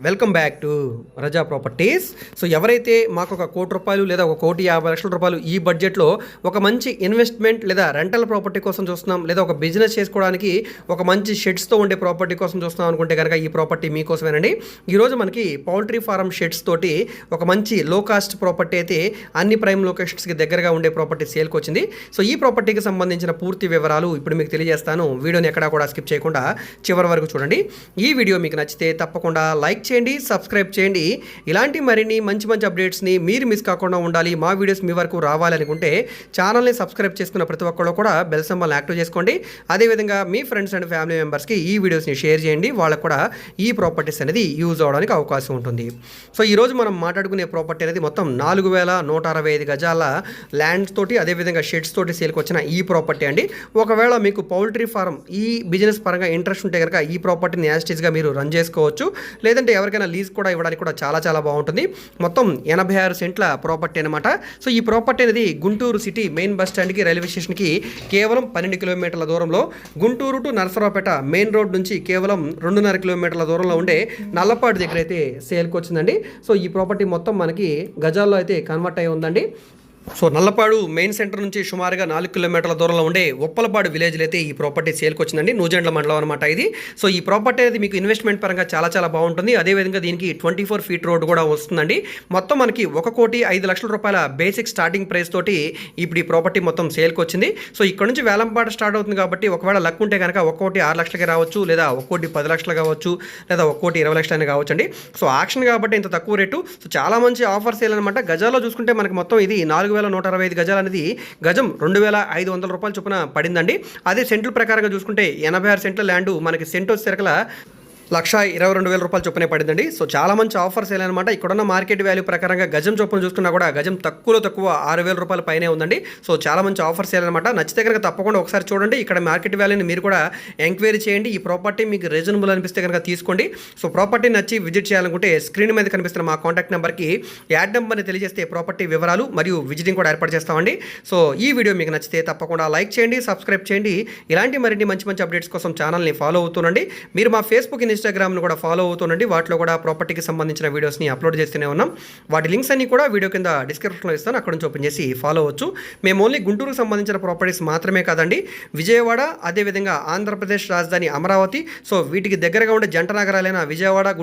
welcome back to Raza properties so ఎవరైతే మాకు ఒక కోటి రూపాయలు లేదా ఒక కోటి యాభై లక్షల రూపాయలు ఈ బడ్జెట్లో ఒక మంచి ఇన్వెస్ట్మెంట్ లేదా రెంటల్ ప్రాపర్టీ కోసం చూస్తున్నాం లేదా ఒక బిజినెస్ చేసుకోవడానికి ఒక మంచి షెడ్స్తో ఉండే ప్రాపర్టీ కోసం చూస్తున్నాం అనుకుంటే కనుక ఈ ప్రాపర్టీ మీకోసమేనండి. ఈరోజు మనకి పౌల్ట్రీ ఫారం షెడ్స్ తోటి ఒక మంచి లో కాస్ట్ ప్రాపర్టీ అయితే అన్ని ప్రైమ్ లొకేషన్స్కి దగ్గరగా ఉండే ప్రాపర్టీ సేల్కి వచ్చింది. సో ఈ ప్రాపర్టీకి సంబంధించిన పూర్తి వివరాలు ఇప్పుడు మీకు తెలియజేస్తాను. వీడియోని ఎక్కడా కూడా స్కిప్ చేయకుండా చివరి వరకు చూడండి. ఈ వీడియో మీకు నచ్చితే తప్పకుండా లైక్ చేయండి సబ్స్క్రైబ్ చేయండి. ఇలాంటి మరిన్ని మంచి మంచి అప్డేట్స్ని మీరు మిస్ కాకుండా ఉండాలి. మా వీడియోస్ మీ వరకు రావాలనుకుంటే ఛానల్ని సబ్స్క్రైబ్ చేసుకున్న ప్రతి ఒక్కళ్ళు కూడా బెల్ సింబల్ని యాక్టివ్ చేసుకోండి. అదేవిధంగా మీ ఫ్రెండ్స్ అండ్ ఫ్యామిలీ మెంబర్స్కి ఈ వీడియోస్ని షేర్ చేయండి. వాళ్ళకు కూడా ఈ ప్రాపర్టీస్ అనేది యూజ్ అవడానికి అవకాశం ఉంటుంది. సో ఈరోజు మనం మాట్లాడుకునే ప్రాపర్టీ అనేది మొత్తం నాలుగు వేల నూట అరవై ఐదు గజాల ల్యాండ్స్ తోటి అదేవిధంగా షెడ్స్ తోటి సేల్కి వచ్చిన ఈ ప్రాపర్టీ అండి. ఒకవేళ మీకు పౌల్ట్రీ ఫారం ఈ బిజినెస్ పరంగా ఇంట్రెస్ట్ ఉంటే కనుక ఈ ప్రాపర్టీని యాస్టేజ్గా మీరు రన్ చేసుకోవచ్చు. లేదంటే ఎవరికైనా లీజ్ కూడా ఇవ్వడానికి కూడా చాలా చాలా బాగుంటుంది. మొత్తం ఎనభై ఆరు సెంట్ల ప్రాపర్టీ అనమాట సో ఈ ప్రాపర్టీ అనేది గుంటూరు సిటీ మెయిన్ బస్ స్టాండ్కి రైల్వే స్టేషన్కి కేవలం పన్నెండు కిలోమీటర్ల దూరంలో. Guntur to Narasaraopet main road నుంచి కేవలం రెండున్నర కిలోమీటర్ల దూరంలో ఉండే నల్లపాడు దగ్గర అయితే సేల్కి వచ్చిందండి. సో ఈ ప్రాపర్టీ మొత్తం మనకి గజాల్లో అయితే కన్వర్ట్ అయి ఉందండి. సో నల్లపాడు మెయిన్ సెంటర్ నుంచి సుమారుగా నాలుగు కిలోమీటర్ల దూరంలో ఉండే ఉప్పలపాడు విలేజ్లో అయితే ఈ ప్రాపర్టీ సేల్కి వచ్చిందండి. నూజెండ్ల మండలం అనమాట ఇది. సో ఈ ప్రాపర్టీ అనేది మీకు ఇన్వెస్ట్మెంట్ పరంగా చాలా చాలా బాగుంటుంది. అదేవిధంగా దీనికి ట్వంటీ ఫోర్ ఫీట్ రోడ్ కూడా వస్తుందండి. మొత్తం మనకి ఒక కోటి ఐదు లక్షల రూపాయల బేసిక్ స్టార్టింగ్ ప్రైస్ తోటి ఇప్పుడు ఈ ప్రాపర్టీ మొత్తం సేల్కి వచ్చింది. సో ఇక్కడ నుంచి వేలంపాట స్టార్ట్ అవుతుంది కాబట్టి ఒకవేళ లక్ ఉంటే కనుక ఒక కోటి ఆరు లక్షలకి రావచ్చు లేదా ఒక కోటి పది లక్షలు కావచ్చు లేదా ఒక కోటి ఇరవై లక్షలు కావచ్చు అండి సో ఆక్షన్ కాబట్టి ఇంత తక్కువ రేటు. సో చాలా మంచి ఆఫర్ సేల్ అనమాట గజాల్లో చూసుకుంటే మనకి మొత్తం ఇది నాలుగు వేల నూట అరవై ఐదు గజాలు అనేది గజం రెండు వేల ఐదు వందల రూపాయల చొప్పున పడిందండి. అదే సెంట్ల ప్రకారంగా చూసుకుంటే ఎనభై ఆరు సెంట్ల ల్యాండ్ మనకి సెంట్ వచ్చేసరికల లక్ష ఇరవై రెండు వేల రూపాయలు చొప్పునే పడిందండి. సో చాలా మంచి ఆఫర్స్ అనమాట ఇక్కడున్న మార్కెట్ వాల్యూ ప్రకారంగా గజం చొప్పున చూసుకున్నా కూడా గజం తక్కువలో తక్కువ ఆరు వేల రూపాయల పైనే ఉందండి. సో చాలా మంచి ఆఫర్స్ అనమాట నచ్చితే కనుక తప్పకుండా ఒకసారి చూడండి. ఇక్కడ మార్కెట్ వాల్యూని మీరు కూడా ఎంక్వైరీ చేయండి. ఈ ప్రాపర్టీ మీకు రీజనబుల్ అనిపిస్తే కనుక తీసుకోండి. సో ప్రాపర్టీ నచ్చి విజిట్ చేయాలనుకుంటే స్క్రీన్ మీద కనిపిస్తున్న మా కాంటాక్ట్ నెంబర్కి యాడ్ నెంబర్ని తెలియజేస్తే ప్రాపర్టీ వివరాలు మరియు విజిటింగ్ కూడా ఏర్పాటు చేస్తామండి. సో ఈ వీడియో మీకు నచ్చితే తప్పకుండా లైక్ చేయండి సబ్స్క్రైబ్ చేయండి. ఇలాంటి మరిన్ని మంచి మంచి అప్డేట్స్ కోసం ఛానల్ని ఫాలో అవుతుండండి మీరు మా ఫేస్బుక్ ఇన్స్టాగ్రామ్ను కూడా ఫాలో అవుతుండండి వాటిలో కూడా ప్రాపర్టీకి సంబంధించిన వీడియోస్ని అప్లోడ్ చేస్తూనే ఉన్నాం. వాటి లింక్స్ అన్ని కూడా వీడియో కింద డిస్క్రిప్షన్లో ఇస్తాను. అక్కడ నుంచి ఓపెన్ చేసి ఫాలో అవ్వచ్చు. మేము ఓన్లీ గుంటూరుకు సంబంధించిన ప్రాపర్టీస్ మాత్రమే కాదండి. విజయవాడ అదేవిధంగా ఆంధ్రప్రదేశ్ రాజధాని అమరావతి. సో వీటికి దగ్గరగా ఉండే జంట నగరాలైన విజయవాడ గుంటూరు